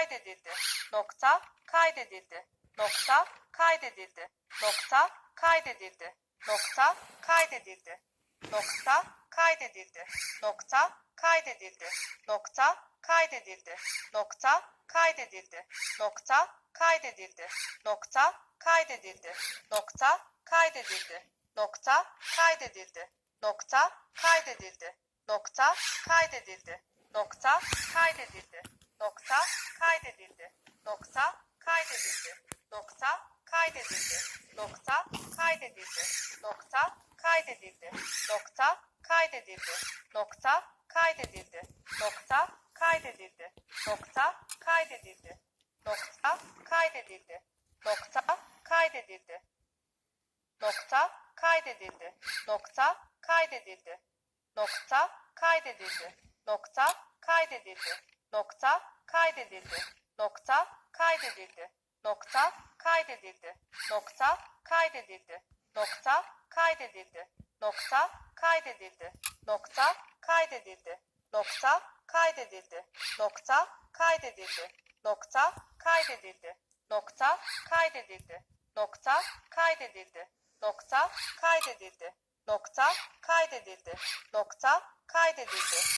kaydedildi. Nokta kaydedildi. Nokta kaydedildi. Nokta kaydedildi. Nokta kaydedildi. Nokta kaydedildi. Nokta kaydedildi. Nokta kaydedildi. Nokta kaydedildi. Nokta kaydedildi. Nokta kaydedildi. Nokta kaydedildi. Nokta kaydedildi. Nokta kaydedildi. Nokta kaydedildi. Nokta kaydedildi. Nokta kaydedildi. Nokta kaydedildi. Nokta kaydedildi. Nokta kaydedildi. Nokta kaydedildi. Nokta kaydedildi. Nokta kaydedildi. Nokta kaydedildi. Nokta kaydedildi. Nokta kaydedildi. Nokta kaydedildi. Nokta kaydedildi. Nokta kaydedildi. Nokta kaydedildi. Nokta kaydedildi. Nokta kaydedildi. Nokta kaydedildi. Nokta kaydedildi. Nokta kaydedildi. Nokta kaydedildi. Nokta kaydedildi. Nokta kaydedildi. Nokta kaydedildi. Nokta kaydedildi. Nokta kaydedildi. Nokta kaydedildi. Nokta kaydedildi. Nokta kaydedildi. Nokta kaydedildi. Nokta kaydedildi.